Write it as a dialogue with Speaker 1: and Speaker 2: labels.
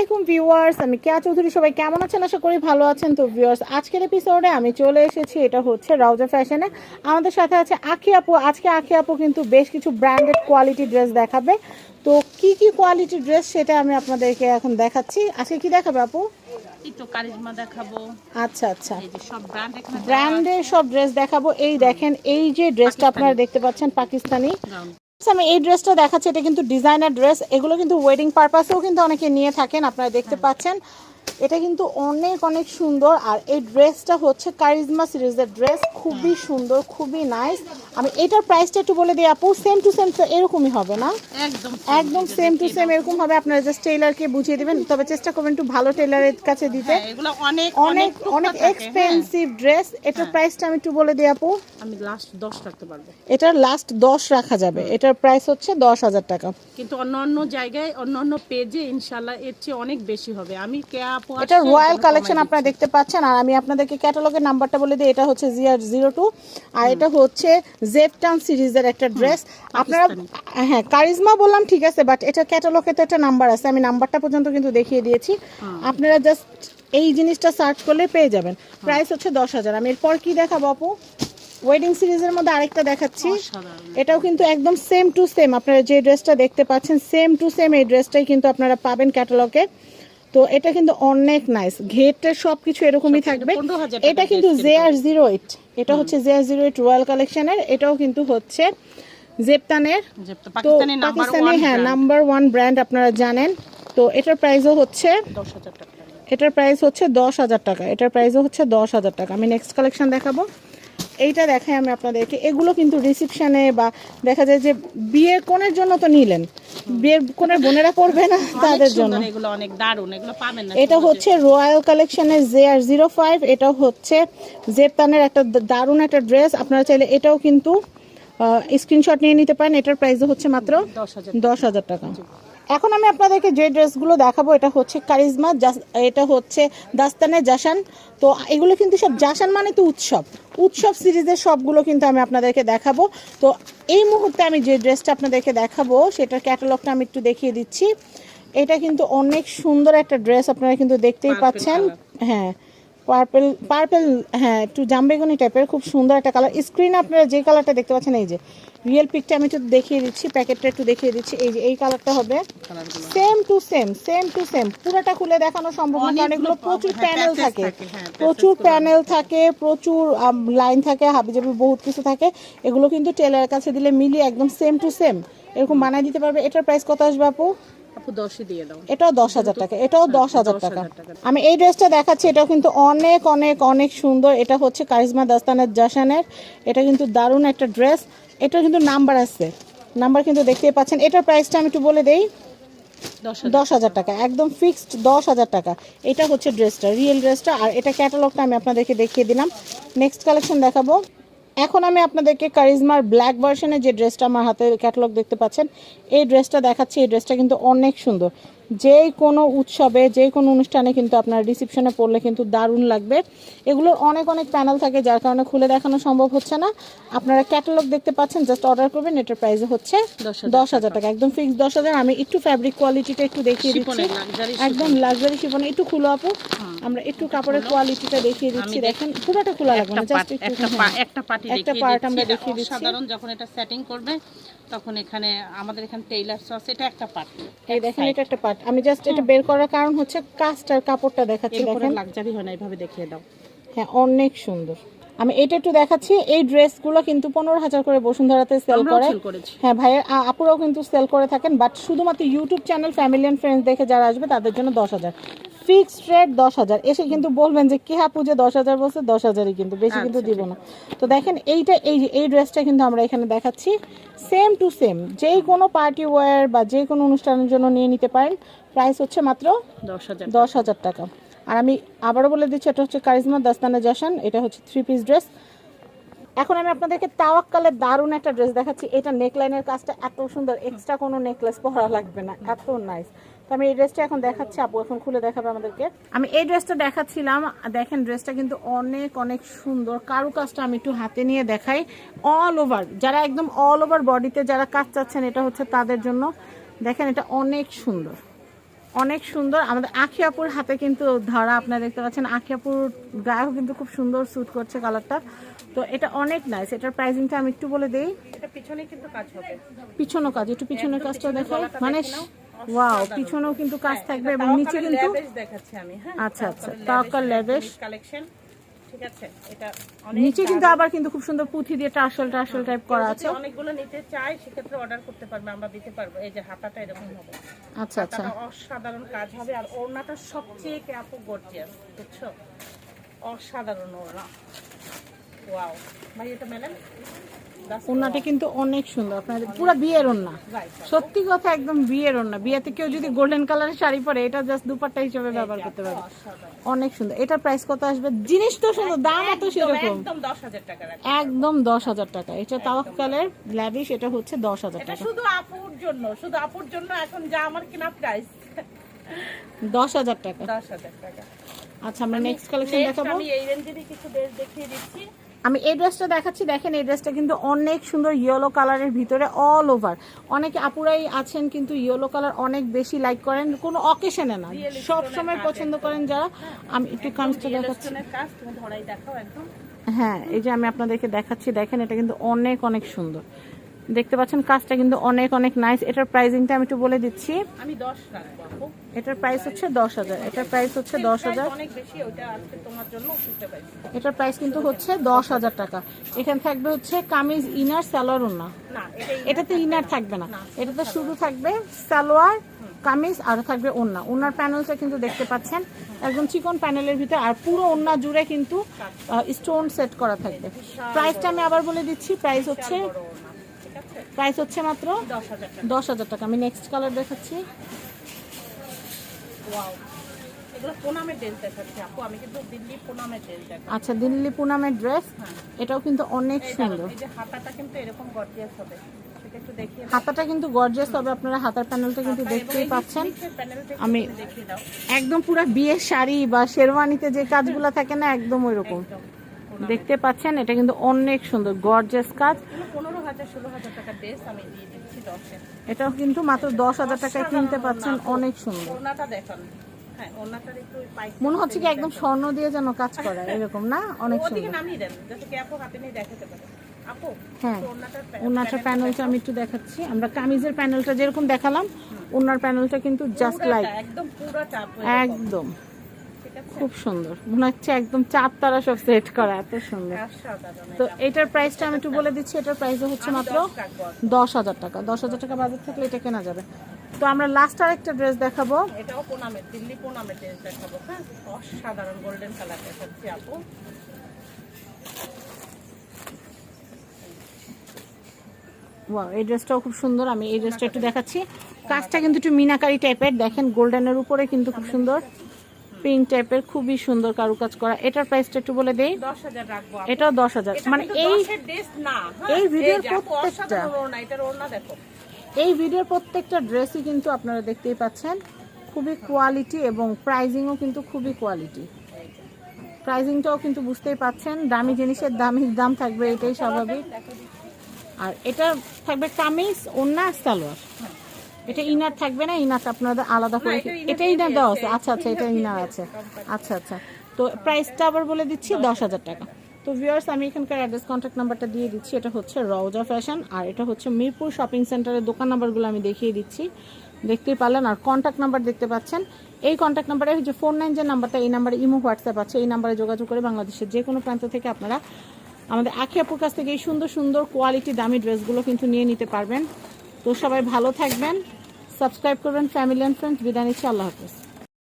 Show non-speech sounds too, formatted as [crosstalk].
Speaker 1: আলাইকুম ভিউয়ার্স আমি কেয়া চৌধুরী সবাই কেমন আছেন? আশা করি ভালো আছেন। তো ভিউয়ার্স আজকের এপিসোডে আমি চলে এসেছি এটা হচ্ছে রাউজা ফ্যাশনে আমাদের সাথে আছে আখি আপু। আজকে আখি আপু কিন্তু বেশ কিছু ব্র্যান্ডেড কোয়ালিটি ড্রেস দেখাবে। তো কি কি কোয়ালিটি ড্রেস সেটা আমি আপনাদেরকে এখন দেখাচ্ছি। আজকে কি দেখাবে আপু?
Speaker 2: দেখাবো।
Speaker 1: আচ্ছা আচ্ছা। ব্র্যান্ডের সব ড্রেস দেখাবো। এই দেখেন এই যে ড্রেসটা আপনারা দেখতে পাচ্ছেন পাকিস্তানি। আমি এই ড্রেসটা দেখাচ্ছি এটা কিন্তু ডিজাইনার ড্রেস এগুলো কিন্তু ওয়েডিং পারপাসেও কিন্তু অনেকে নিয়ে থাকেন আপনারা দেখতে পাচ্ছেন। এটা কিন্তু অনেক অনেক সুন্দর। আর এই ড্রেসটা হচ্ছে কারিজমা সিরিজের ড্রেস। খুবই সুন্দর খুবই নাইস। আমি এটার প্রাইসটা একটু বলে দিই আপু সেম টু সেম এরকমই হবে না?
Speaker 2: একদম
Speaker 1: একদম সেম টু সেম এরকম হবে। আপনারা জাস্ট টেইলারকে বুঝিয়ে দিবেন। তবে চেষ্টা করবেন একটু ভালো টেইলারের কাছে দিতে।
Speaker 2: হ্যাঁ, এগুলো অনেক
Speaker 1: অনেক অনেক
Speaker 2: হ্যাঁ।
Speaker 1: এক্সপেন্সিভ ড্রেস এটার প্রাইসটা আমি একটু বলে দিই আপু।
Speaker 2: আমি লাস্ট 10 রাখতে পারব।
Speaker 1: এটার লাস্ট দশ রাখা যাবে। এটার প্রাইস হচ্ছে দশ হাজার টাকা।
Speaker 2: কিন্তু অন্য অন্য জায়গায় অন্য অন্য পেজে ইনশাআল্লাহ এর চেয়ে অনেক বেশি হবে। আমি কে আপু
Speaker 1: এটা রয়্যাল কালেকশন আপনারা দেখতে পাচ্ছেন আর আমি আপনাদেরকে ক্যাটালগের নাম্বারটা বলে দিই এটা হচ্ছে জিআর জিরো টু আর এটা হচ্ছে জেপটান সিরিজের একটা ড্রেস আপনারা হ্যাঁ কারিজমা বললাম ঠিক আছে বাট এটা ক্যাটালগে তো একটা নাম্বার আছে আমি নাম্বারটা পর্যন্ত কিন্তু দেখিয়ে দিয়েছি। আপনারা জাস্ট এই জিনিসটা সার্চ করলে পেয়ে যাবেন। প্রাইস হচ্ছে দশ হাজার। আমি এরপর কি দেখাবো আপু? ওয়েডিং সিরিজের মধ্যে আরেকটা দেখাচ্ছি। এটাও কিন্তু একদম সেম টু সেম আপনারা যে ড্রেসটা দেখতে পাচ্ছেন সেম টু সেম এই ড্রেসটাই কিন্তু আপনারা পাবেন ক্যাটালগে তো এটা কিন্তু অনেক নাইস ঘেটের সব কিছু এরকমই থাকবে। এটা কিন্তু জে আর জিরো এইট এটা হচ্ছে J R zero eight royal কালেকশনের এটাও কিন্তু হচ্ছে জেপতানের। তো
Speaker 2: পাকিস্তানি নাম্বার
Speaker 1: পাকিস্তানি
Speaker 2: 1
Speaker 1: হ্যাঁ নাম্বার ওয়ান ব্র্যান্ড আপনারা জানেন। তো এটার প্রাইসও হচ্ছে এটার প্রাইস হচ্ছে দশ হাজার টাকা। এটার প্রাইসও হচ্ছে দশ হাজার টাকা। আমি নেক্সট কালেকশন দেখাবো। এইটা দেখাই আমি আপনাদেরকে। এগুলো কিন্তু রিসিপশনে বা দেখা যায় যে বিয়ের কোণের জন্য তো নিলেন। বিয়ের কোণের বোনেরা পড়বে না তাদের জন্য।
Speaker 2: সুন্দর এগুলো অনেক দারুণ এগুলো পাবেন না
Speaker 1: এটা হচ্ছে রয়্যাল কালেকশনের জে আর জিরো ফাইভ এটা হচ্ছে জেপতানের একটা দারুণ একটা ড্রেস আপনারা চাইলে এটাও কিন্তু স্ক্রিনশট নিয়ে নিতে পারেন। এটার প্রাইসও হচ্ছে মাত্র দশ হাজার টাকা। এখন আমি আপনাদেরকে যে ড্রেসগুলো দেখাবো এটা হচ্ছে কারিজমা জাস- এটা হচ্ছে দাস্তানে জাসান। তো এগুলো কিন্তু সব জাসান মানে তো উৎসব। উৎসব সিরিজের সবগুলো কিন্তু আমি আপনাদেরকে দেখাবো। তো এই মুহূর্তে আমি যে ড্রেসটা আপনাদেরকে দেখাবো সেটার ক্যাটালগটা আমি একটু দেখিয়ে দিচ্ছি। এটা কিন্তু অনেক সুন্দর একটা ড্রেস আপনারা কিন্তু দেখতেই পাচ্ছেন। হ্যাঁ। পার্পেল পার্পেল হ্যাঁ একটু জামবেগুনি টাইপের খুব সুন্দর একটা কালার স্ক্রিনে আপনারা যে কালারটা দেখতে পাচ্ছেন এই যে রিয়েল পিকটা আমি একটু দেখিয়ে দিচ্ছি প্যাকেটটা একটু দেখিয়ে দিচ্ছি এই যে এই কালারটা হবে same to same same to same পুরোটা খুলে দেখানো সম্ভব না কারণ এগুলো
Speaker 2: অনেকগুলো
Speaker 1: প্রচুর
Speaker 2: হ্যাঁ,
Speaker 1: প্যানেল থাকে।
Speaker 2: থাকে, হ্যাঁ,
Speaker 1: প্রচুর প্যানেল থাকে প্রচুর লাইন থাকে হাবিজাবি বহুত কিছু থাকে এগুলো কিন্তু টেলারের কাছে দিলে মিলিয়ে একদম সেম টু সেম এরকম বানাই দিতে পারবে। এটার প্রাইস কত আসবে আপু?
Speaker 2: আপু 10 দিয়ে দাও।
Speaker 1: এটাও দশ হাজার টাকা এটাও দশ হাজার টাকা।
Speaker 2: 10,000 টাকা।
Speaker 1: আমি এই ড্রেসটা দেখাচ্ছি এটাও কিন্তু অনেক অনেক অনেক সুন্দর। এটা হচ্ছে কারিজমা দাস্তানের জাসানের। এটা কিন্তু দারুণ একটা ড্রেস। এটা কিন্তু নাম্বার আছে। নাম্বার কিন্তু দেখতেই পাচ্ছেন। এটার প্রাইসটা আমি একটু বলে দেই। দশ হাজার টাকা একদম ফিক্সড দশ হাজার টাকা। এটা হচ্ছে ড্রেসটা রিয়েল ড্রেসটা। আর এটা ক্যাটালগটা আমি আপনাদেরকে দেখিয়ে দিলাম। নেক্সট কালেকশন দেখাবো। এখন আমি আপনাদেরকে কারিজমার ব্ল্যাক ভার্সনের যে ড্রেসটা আমার হাতে ক্যাটালগ দেখতে পাচ্ছেন, এই ড্রেসটা দেখাচ্ছি। এই ড্রেসটা কিন্তু অনেক সুন্দর। যেই কোনো উৎসবে যে কোনো অনুষ্ঠানে কিন্তু আপনার রিসিপশনে পড়লে কিন্তু দারুণ লাগবে। এগুলোর অনেক অনেক প্যানেল থাকে যার কারণে খুলে দেখানো সম্ভব হচ্ছে না। আপনারা ক্যাটালগ দেখতে পাচ্ছেন জাস্ট অর্ডার করবেন এটার প্রাইস হচ্ছে দশ হাজার টাকা। একদম ফিক্স দশ হাজার। আমি একটু ফ্যাব্রিক কোয়ালিটিটা একটু দেখিয়ে দিচ্ছি। একদম লাক্সারি শিফনে একটু খুলো আপু। আমরা একটু কাপড়ের কোয়ালিটিটা দেখিয়ে দিচ্ছি দেখেন পুরোটা খোলা লাগবে না
Speaker 2: একটা
Speaker 1: জাস্ট একটু
Speaker 2: একটা
Speaker 1: হ্যাঁ।
Speaker 2: একটা পার্টি
Speaker 1: একটা
Speaker 2: দিচ্ছি।
Speaker 1: আমরা দেখিয়ে দিচ্ছি।
Speaker 2: সাধারণ যখন এটা সেটিং করবে তখন এখানে আমাদের এখানে টেইলার্স আছে এটা একটা পার্ট
Speaker 1: এই দেখেন এটা একটা পার্ট আমি জাস্ট এটা বের করার কারণ হচ্ছে কাজটার কাপড়টা দেখাচ্ছি দেখেন।
Speaker 2: লাক্সারি হয় না এইভাবে দেখিয়ে দাও।
Speaker 1: হ্যাঁ অনেক সুন্দর। আমি এটা একটু দেখাচ্ছি এই ড্রেসগুলো কিন্তু পনেরো হাজার করে বসুন্ধরাতে সেল করে। হ্যাঁ ভাইয়ের আপুরাও কিন্তু সেল করে থাকেন বাট শুধুমাত্র YouTube channel family and friends দেখে যারা আসবে তাদের জন্য দশ হাজার। ফিক্সড রেট দশ হাজার। এসে কিন্তু বলবেন যে কে আপু যে দশ হাজার বলছে দশ হাজারই কিন্তু বেশি
Speaker 2: আচ্ছা,
Speaker 1: কিন্তু দিব না। তো দেখেন এইটা এই যে এই ড্রেসটা কিন্তু আমরা এখানে দেখাচ্ছি। সেম টু সেম যেই কোনো পার্টি ওয়্যার বা যে কোনো অনুষ্ঠানের জন্য নিয়ে নিতে পারেন। প্রাইস হচ্ছে মাত্র
Speaker 2: দশ হাজার
Speaker 1: দশ হাজার টাকা। আর আমি আবারও বলে দিচ্ছি এটা হচ্ছে কারিজমা দাস্তানা জাসান এটা হচ্ছে থ্রি পিস ড্রেস এখন আমি আপনাদেরকে তাওয়াক্কালের দারুণ একটা ড্রেস দেখাচ্ছি। এটা নেকলাইনের কাজটা এত সুন্দর এক্সট্রা কোনো নেকলেস পরা লাগবে না এত নাইস তো আমি এই ড্রেসটা এখন দেখাচ্ছি আপু এখন খুলে দেখাবে আমাদেরকে। আমি এই ড্রেসটা দেখাচ্ছিলাম দেখেন ড্রেসটা কিন্তু অনেক অনেক সুন্দর। কারু কাজটা আমি একটু হাতে নিয়ে দেখাই। অল ওভার যারা একদম অল ওভার বডিতে যারা কাজ চাচ্ছেন এটা হচ্ছে তাদের জন্য। দেখেন এটা অনেক সুন্দর অনেক সুন্দর। আমাদের আখিয়াপুর হাতে কিন্তু ধরা আপনারা দেখতে পাচ্ছেন আখিয়াপুর গায়েও কিন্তু খুব সুন্দর স্যুট করছে কালারটা তো এটা অনেক নাইস এটার প্রাইসিংটা আমি একটু বলে দিই।
Speaker 2: এটা পিছনে কিন্তু কাজ হবে।
Speaker 1: পিছনের কাজ একটু পিছনের কাজটা দেখাই। মানে। ওয়াও পিছনেও কিন্তু কাজ থাকবে এবং নিচে কিন্তু
Speaker 2: দেখাচ্ছি আমি হ্যাঁ।
Speaker 1: আচ্ছা আচ্ছা তাওকাল লেবেশ
Speaker 2: কালেকশন ঠিক আছে এটা
Speaker 1: নিচে কিন্তু আবার কিন্তু খুব সুন্দর পুঁথি দিয়ে টার্সেল টার্সেল টাইপ করা আছে।
Speaker 2: অনেকগুলো নিতে চাই সেক্ষেত্রে অর্ডার করতে পারবে আমরা দিতে পারব। এই যে হাতাটা এরকম হবে।
Speaker 1: আচ্ছা আচ্ছা।
Speaker 2: অসাধারণ কাজ হবে আর ওড়নাটা সবচেয়ে ক্যাপো গর্জিয়াস বুঝছ? অসাধারণ ওড়না। ওয়াও ভাই এটা ম্যাডাম
Speaker 1: ওন্নাটা কিন্তু অনেক সুন্দর। আপনাদের পুরো বিয়ের ওন্না সত্যি কথা একদম বিয়ের ওন্না বিয়েতে কেউ যদি গোল্ডেন কালারের শাড়ি পরে এটা জাস্ট দুপাট্টা হিসেবে ব্যবহার করতে পারবে। অনেক সুন্দর। এটার প্রাইস কত আসবে? জিনিস তো সুন্দর দাম এত সেরকম।
Speaker 2: একদম দশ হাজার টাকা
Speaker 1: এটা তাওয়াক্কালের ল্যাবিশ এটা হচ্ছে দশ হাজার টাকা।
Speaker 2: শুধু আপুর জন্য শুধু আপুর জন্য এখন যা আমার কিনা প্রাইস
Speaker 1: দশ হাজার টাকা।
Speaker 2: দশ হাজার টাকা।
Speaker 1: আচ্ছা আমরা নেক্সট কালেকশন দেখাবো।
Speaker 2: আমি এই রেঞ্জেরই কিছু ড্রেস দেখিয়ে দিচ্ছি।
Speaker 1: আমি এই ড্রেসটা দেখাচ্ছি দেখেন এই ড্রেসটা কিন্তু অনেক সুন্দর ইয়েলো কালারের ভিতরে অল ওভার অনেকে আপুরাই আছেন কিন্তু ইয়েলো কালার অনেক বেশি লাইক করেন কোনো অকেশনে না। সব সময় পছন্দ করেন যারা। আমি একটু কামিজটা দেখাচ্ছি। হ্যাঁ এই যে আমি আপনাদেরকে দেখাচ্ছি দেখেন এটা কিন্তু অনেক অনেক সুন্দর। দেখতে পাচ্ছেন কাজটা কিন্তু অনেক অনেক নাইস এটার প্রাইসিংটা আমি একটু বলে দিচ্ছি।
Speaker 2: আমি দশ রাখব আপু।
Speaker 1: এটার প্রাইস হচ্ছে দশ হাজার। এটার প্রাইস হচ্ছে দশ হাজার।
Speaker 2: অনেক বেশি ওটা আজকে তোমার জন্য বুঝতে পারছি
Speaker 1: এটার প্রাইস কিন্তু হচ্ছে দশ হাজার টাকা। এখানে থাকবে হচ্ছে কামিজ ইনার সালোয়ার
Speaker 2: না
Speaker 1: এটাতে ইনার থাকবে না। এটাতে শুধু থাকবে সালোয়ার কামিজ আর থাকবে ওন্না ওনার প্যানেলটা কিন্তু দেখতে পাচ্ছেন। একদম চিকন প্যানেলের ভিতরে আর পুরো ওন্না জুড়ে কিন্তু স্টোন সেট করা থাকবে। প্রাইসটা আমি আবার বলে দিচ্ছি প্রাইস হচ্ছে প্রাইস হচ্ছে মাত্র
Speaker 2: দশ হাজার টাকা।
Speaker 1: আমি নেক্সট কালার দেখাচ্ছি। আচ্ছা দিল্লি পুনামের ড্রেস এটাও কিন্তু অনেক সুন্দর।
Speaker 2: হাতাটা কিন্তু এরকম গর্জিয়াস হবে।
Speaker 1: হাতাটা আপনারা হাতার প্যানেলটা কিন্তু দেখতেই পাচ্ছেন। আমি- একদম পুরো বিয়ের শাড়ি বা শেরওয়ানিতে যে কাজগুলো থাকে না একদম ওই রকম
Speaker 2: একদম।
Speaker 1: দেখতে পাচ্ছেন এটা কিন্তু অনেক সুন্দর গর্জিয়াস কাজ। এটাও কিন্তু মাত্র দশ হাজার টাকায় কিনতে পাচ্ছেন অনেক সুন্দর।
Speaker 2: হ্যাঁ
Speaker 1: মনে হচ্ছে কি একদম স্বর্ণ দিয়ে যেন কাজ করা [laughs] এরকম না? অনেক সুন্দর। হ্যাঁ ওনাটার প্যানেলটা আমি একটু দেখাচ্ছি। আমরা কামিজের প্যানেলটা যেরকম দেখালাম ওনার প্যানেলটা কিন্তু জাস্ট লাইক
Speaker 2: একদম
Speaker 1: একদম। খুব সুন্দর। মনে হচ্ছে একদম চার তারা সব সেট করা এত সুন্দর। তো এটার প্রাইসটা আমি একটু বলে দিচ্ছি এটার প্রাইস হচ্ছে মাত্র দশ হাজার টাকা। দশ হাজার টাকা বাজেট থাকলে এটা কেনা যাবে। তো আমরা লাস্ট আর একটা ড্রেস দেখাবো।
Speaker 2: এটাও পোনামের দিল্লি পোনামের ড্রেস দেখাবো হ্যাঁ? অসাধারণ গোল্ডেন কালার দেখাচ্ছি আপু।
Speaker 1: ওয়াও এই ড্রেসটাও খুব সুন্দর। আমি এই ড্রেসটা একটু দেখাচ্ছি। কাজটা কিন্তু একটু মিনাকারি টাইপের দেখেন গোল্ডেনের উপরে কিন্তু খুব সুন্দর। পিঙ্ক টাইপের খুবই সুন্দর কারুকাজ করা। এটার প্রাইসটা একটু বলে দেই। এটাও দশ হাজার মানে এই
Speaker 2: দশের ড্রেস না। হ্যাঁ?
Speaker 1: এই ভিডিওর প্রত্যেকটা- এই ভিডিওর প্রত্যেকটা ড্রেসই কিন্তু আপনারা দেখতেই পাচ্ছেন। খুবই কোয়ালিটি এবং প্রাইজিংও কিন্তু খুবই কোয়ালিটি প্রাইজিংটাও কিন্তু বুঝতেই পাচ্ছেন। দামি জিনিসের দামি দাম থাকবে এটাই স্বাভাবিক। আর এটা থাকবে কামিজ ওন্না সালোয়ার। এটা ইনার থাকবে না? ইনার আপনাদের আলাদা করে এটা ইনার দেওয়া আছে। আচ্ছা আচ্ছা এটা ইনার আছে। আচ্ছা আচ্ছা। তো প্রাইসটা আবার বলে দিচ্ছি দশ হাজার। টাকা। তো ভিউয়ার্স আমি এখানকার অ্যাড্রেস কন্ট্যাক্ট নাম্বারটা দিয়ে দিচ্ছি। এটা হচ্ছে রওজা ফ্যাশন আর এটা হচ্ছে মিরপুর শপিং সেন্টারের দোকান নাম্বারগুলো আমি দেখিয়ে দিচ্ছি। দেখতেই পারলেন আর কন্ট্যাক্ট নাম্বার দেখতে পাচ্ছেন। এই কন্ট্যাক্ট নাম্বারে হচ্ছে ফোর নাইন যে নাম্বারটা এই নাম্বারে ইমো হোয়াটসঅ্যাপ আছে। এই নাম্বারে যোগাযোগ করে বাংলাদেশের যে কোনো প্রান্ত থেকে আপনারা আমাদের আখি আপুর কাছ থেকে এই সুন্দর সুন্দর কোয়ালিটি দামি ড্রেসগুলো কিন্তু নিয়ে নিতে পারবেন। তো সবাই ভালো থাকবেন। সাবস্ক্রাইব করবেন ফ্যামিলি অ্যান্ড ফ্রেন্ডস বিদায় নিচ্ছি আল্লাহ হাফিজ।